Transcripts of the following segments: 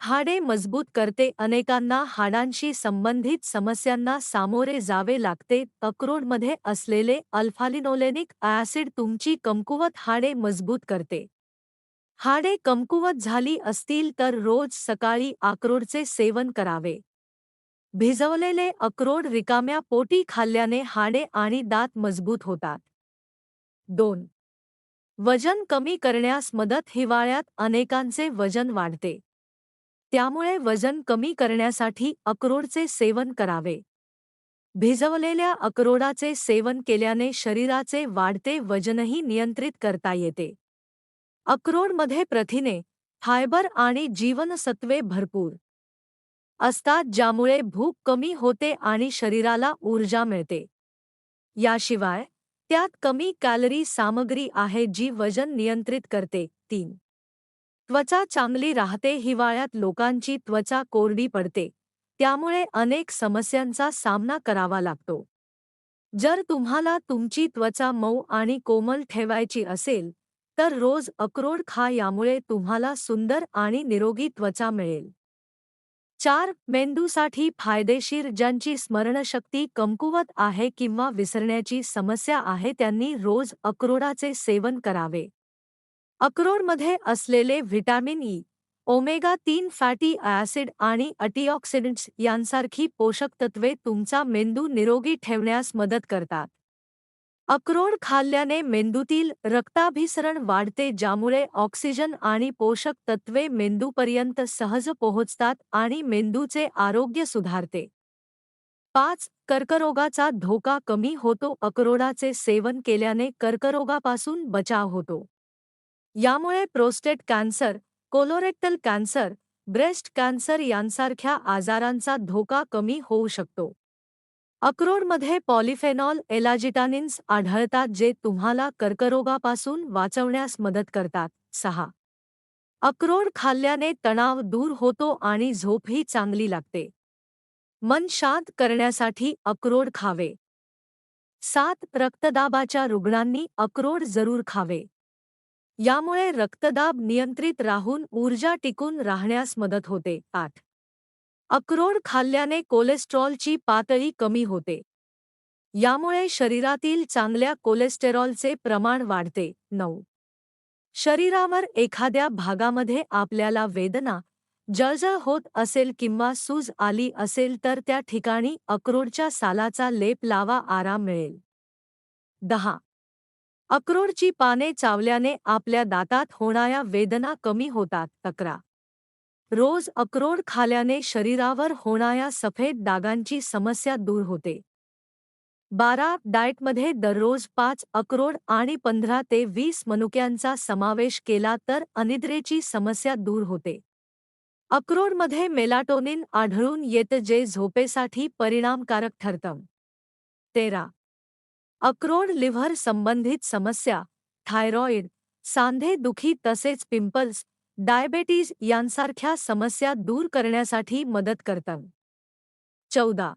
हाडे मजबूत करते अनेकांना हाडांशी संबंधित समस्यांना सामोरे जावे लागते. अक्रोडमध्ये असलेले अल्फालिनोलेनिक ॲसिड तुमची कमकुवत हाडे मजबूत करते. हाडे कमकुवत झाली असतील तर रोज सकाळी अक्रोडचे सेवन करावे. भिजवलेले अक्रोड रिकाम्या पोटी खाल्ल्याने हाडे आणि दात मजबूत होतात. दोन. वजन कमी करण्यास मदत हिवाळ्यात अनेकांचे वजन वाढते. त्यामुळे वजन कमी करण्यासाठी अक्रोडचे सेवन करावे. भिजवलेल्या अक्रोडाचे सेवन केल्याने शरीराचे वाढते वजनही नियंत्रित करता येते. अक्रोडमध्ये प्रथिने फायबर आणि जीवनसत्वे भरपूर असतात ज्यामुळे भूक कमी होते आणि शरीराला ऊर्जा मिळते. याशिवाय त्यात कमी कॅलरी सामग्री आहे जी वजन नियंत्रित करते. तीन त्वचा चांगली राहते हिवाळ्यात लोकांची त्वचा कोरडी पडते. त्यामुळे अनेक समस्यांचा सामना करावा लागतो. जर तुम्हाला तुमची त्वचा मऊ आणि कोमल ठेवायची असेल तर रोज अक्रोड खा यामुळे तुम्हाला सुंदर आणि निरोगी त्वचा मिळेल. चार मेंदूसाठी फायदेशीर ज्यांची स्मरणशक्ती कमकुवत आहे किंवा विसरण्याची समस्या आहे त्यांनी रोज अक्रोडाचे सेवन करावे. अक्रोडमध्ये असलेले व्हिटॅमिन ई ओमेगा तीन फॅटी ॲसिड आणि अँटीऑक्सिडंट्स यांसारखी पोषक तत्वे तुमचा मेंदू निरोगी ठेवण्यास मदत करतात. अक्रोड खाल्ल्याने मेंदूतील रक्ताभिसरण वाढते ज्यामुळे ऑक्सिजन आणि पोषक तत्वे मेंदूपर्यंत सहज पोहोचतात आणि मेंदूचे आरोग्य सुधारते. पाच कर्करोगाचा धोका कमी होतो. अक्रोडाचे सेवन केल्याने कर्करोगापासून बचाव होतो. यामुळे prostate cancer colorectal cancer breast cancer यांसारख्या आजारांचा धोका कमी होऊ शकतो. अक्रोडमध्ये पॉलिफेनॉल एलाजिटानिन्स आढळतात जे तुम्हाला कर्करोगापासून वाचवण्यास मदत करतात. सहा. अक्रोड खाल्ल्याने तणाव दूर होतो आणि झोपही चांगली लागते. मन शांत करण्यासाठी अक्रोड खावे. सात. रक्तदाबाच्या रुग्णांनी अक्रोड जरूर खावे. यामुळे रक्तदाब नियंत्रित राहून ऊर्जा टिकून राहण्यास मदत होते. आठ. अक्रोड खाल्ल्याने कोलेस्ट्रॉलची पातळी कमी होते. यामुळे शरीरातील चांगल्या कोलेस्टेरॉलचे प्रमाण वाढते. नऊ. शरीरावर एखाद्या भागामध्ये आपल्याला वेदना जळजळ होत असेल किंवा सूज आली असेल तर त्या ठिकाणी अक्रोडच्या सालाचा लेप लावा आराम मिळेल. दहा. अक्रोडची पाने चावल्याने आपल्या दातात होणाऱ्या वेदना कमी होतात. तक्रा रोज अक्रोड खाल्याने शरीरावर होणाऱ्या सफेद डागांची समस्या दूर होते. बारा डाएटमध्ये दररोज पाच अक्रोड आणि पंधरा ते वीस मनुक्यांचा समावेश केला तर अनिद्रेची समस्या दूर होते. अक्रोडमध्ये मेलाटोनिन आढळून येतं जे झोपेसाठी परिणामकारक ठरतं. तेरा अक्रोड लिव्हर संबंधित समस्या थायरॉइड सांधे दुखी तसेच पिंपल्स डायबेटीज यांसारख्या समस्या दूर करण्यासाठी मदत करतात. चौदा.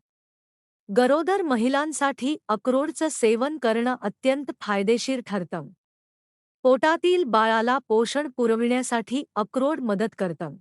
गरोदर महिलांसाठी अक्रोडचं सेवन करणं अत्यंत फायदेशीर ठरतं. पोटातील बाळाला पोषण पुरविण्यासाठी अक्रोड मदत करतं.